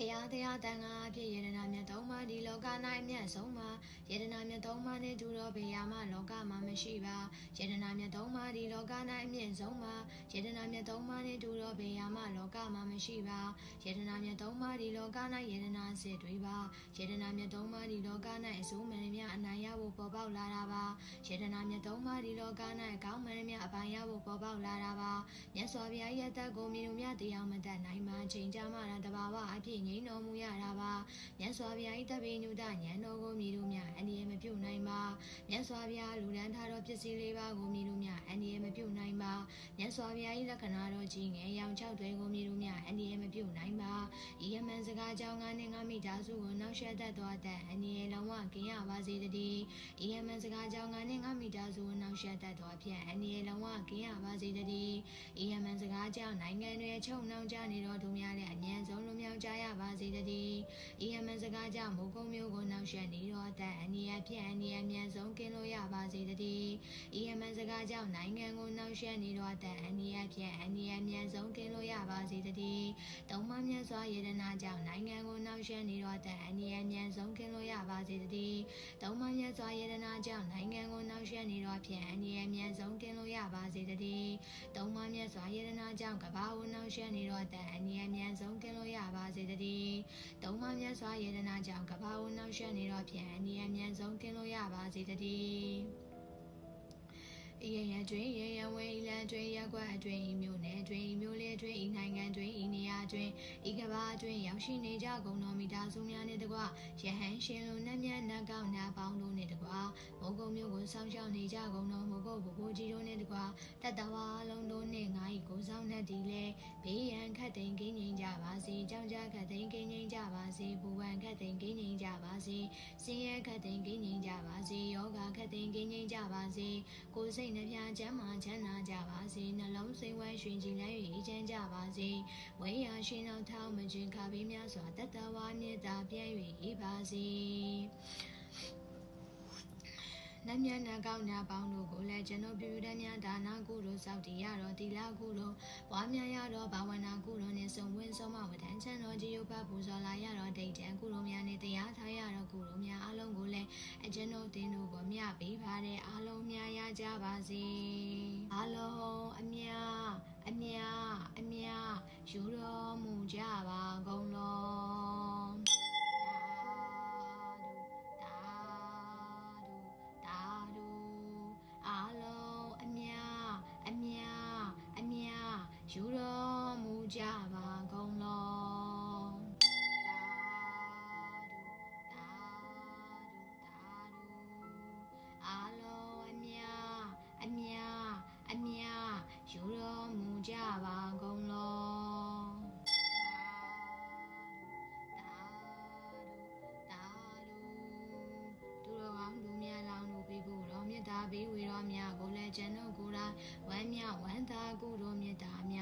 ဖရာတရားတန်ခါအဖြစ်ယတနာမြတ်သုံးပါးဒီလောက၌အမြတ်ဆုံးပါယတနာမြတ်သုံးပါးနှင့်တူသောဘေယာမလောကမှာမရှိပါယတနာမြတ်သုံးပါးဒီလောက၌အမြင့်ဆုံးပါယတနာမြတ်သုံးပါးနှင့်တူသောဘေယာမလောကမှာမရှိပါယတနာမြတ်သုံးပါးဒီလောက၌ယတနာစေတွေပါယတနာမြတ်သုံးပါးဒီလောက၌အစိုးမင်းများအနိုင်ရ ဖို့ပေါ်ပေါက်လာတာပါယတနာမြတ်သုံးပါးဒီလောက၌အကောင်းမင်းများအပိုင်ရဖို့ပေါ်ပေါက်လာတာပါမြတ်စွာဘုရားရဲ့တက်ကိုမြင်မြတ်တရားမတတ်နိုင်မှချိန်ကြမှာတဘာဝအဖြစ်ငြိမ်းတော်မူရတာပါမြတ်စွာဘုရား၏တပိညုတဉာဏ်တော်ကိုမြည်လို့မြအန္တရာယ်မပြုတ်နိုင်ပါမြတ်စွာဘုရားလူဒန်းထားသောပစ္စည်းလေးပါးကိုမြည်လို့မြအန္တရာယ်မပြုတ်နိုင်ပါ မြတ်စွာဘုရား၏လက္ခဏာတော်ကြီးငယ်ရောင်၆တွဲကိုမြည်လို့မြအန္တရာယ်မပြုတ်နိုင်ပါဤယမန်စကားကြောင့်ငါနှင့်ငါမိသားစုကိုနောက်ဆက်တတ်သောတဲ့အန္တရာယ်လုံးဝကင်းရပါစေတည်းဤယမန်စကားကြောင့်ငါနှင့်ငါမိသားစုကိုနောက်ဆက်တတ်သောအဖြစ်အန္တရာယ်လုံးဝကင်းရပါစေတည်းဤယမန်စကားကြောင့်နိုင်ငံတွေချုပ်နှောင်ကြနေသောသူများလည်းအញ្ញံဆုံးလွမြောက်ကြရ ပါစေတည်းဤယမန်စကားကြောင့်မိုးကုံမျိုးကိုနောက်ဆက်နေသောအသက်အန္တရာယ်ဖြစ်အန္တရာယ်မြန်ဆုံးကင်းလို့ရပါစေတည်းဤယမန်စကားကြောင့်နိုင်ငံကိုနောက်ဆက်နေသောအသက်အန္တရာယ်ဖြစ်အန္တရာယ်မြန်ဆုံးကင်းလို့ရပါစေတည်းတုံမမြတ်စွာယေဒနာကြောင့်နိုင်ငံကိုနောက်ဆက်နေသောအသက်အန္တရာယ်မြန်ဆုံးကင်းလို့ရပါစေတည်းတုံမ မြတ်စွာယေဒနာကြောင့်နိုင်ငံကိုနောက်ဆက်နေသောဖြစ်အန္တရာယ်မြန်ဆုံးကင်းလို့ရပါစေတည်းတုံမမြတ်စွာယေဒနာကြောင့်ကဘာကိုနောက်ဆက်နေသောအသက်အန္တရာယ်မြန်ဆုံးကင်းလို့ရပါစေတည်းတုံမမြတ်စွာယေဒနာကြောင့်ကဘာကိုနောက်ဆက်နေသောဖြစ်အန္တရာယ်မြန်ဆုံးကင်းလို့ရပါစေတည်းဤရရတွင်ရရဝဲဤလန်တွင်ရက်ွက်အတွင်ဤမြို့ နယ်တွင်ဤမြို့လေးတွင်ဤနိုင်ငံတွင်ဤနေရာတွင်ဤကဘာတွင်ရောက်ရှိနေကြကုန်တော်မိသားစုများနှင့်တကွယဟန်ရှင်လူနှက်မြတ်နတ်ကောက်နာပေါင်းတို့နှင့်တကွမိုးကုံမြို့ကိုစောင့်ရှောက်နေကြကုန်တော်မူဖို့ဘိုးကြီးတို့နှင့် တကွတတဝါလုံးတို့နှင့်ငါ၏ကိုဆောင်နှက်သည်လေဘေးရန်ခတ်သိမ်းကင်းငြိမ်ကြပါစေကြောင်းကြခတ်သိမ်းကင်းငြိမ်ကြပါစေဘူဝံခတ်သိမ်းကင်းငြိမ်ကြပါစေစင်ရဲခတ်သိမ်းကင်းငြိမ်ကြပါစေယောဂခတ်သိမ်းကင်းငြိမ်ကြပါစေကိုယ်စိတ်နှပြချမ်းမာချမ်းသာကြပါစေနှလုံးစိတ်ဝဲရွှင်ကြည်လန်း၍အေးချမ်းကြပါစေဝိညာဉ်ရှင်တော်ထောင်းမခြင်းခါပြီးများစွာတတဝါမြတ်တာပြည့်၍ဤပါစေ နတ်မြတ်နာကောင်းနာပေါင်းတို့ကိုလည်းကျွန်ုပ်ပြုတဲ့များဒါနာကုသိုလ်စောင့်တည်ရတော်တိလာကုသိုလ်ပွားများရတော်ဘာဝနာကုသိုလ်နှင့်စုံဝင်းဆုံးမဝဋ္ဌာန်းချမ်းတော်ကြီးရုပ်ပတ်ပူဇော်လာရတော်ဒိဋ္ဌံကုသိုလ်များနှင့်တရားထားရတော်ကုသိုလ်များအလုံးကိုလည်းအကျွန်ုပ်တင်တို့ကိုမြပေးပါတဲ့အလုံးများရကြပါစေအလုံး တော်မြတ်တာပြီးဝေတော်မြတ်ကိုလည်းကျွန်ုပ်ကိုယ်တိုင်ဝမ်းမြဝမ်းသာကုတော်မြတ်တာမြ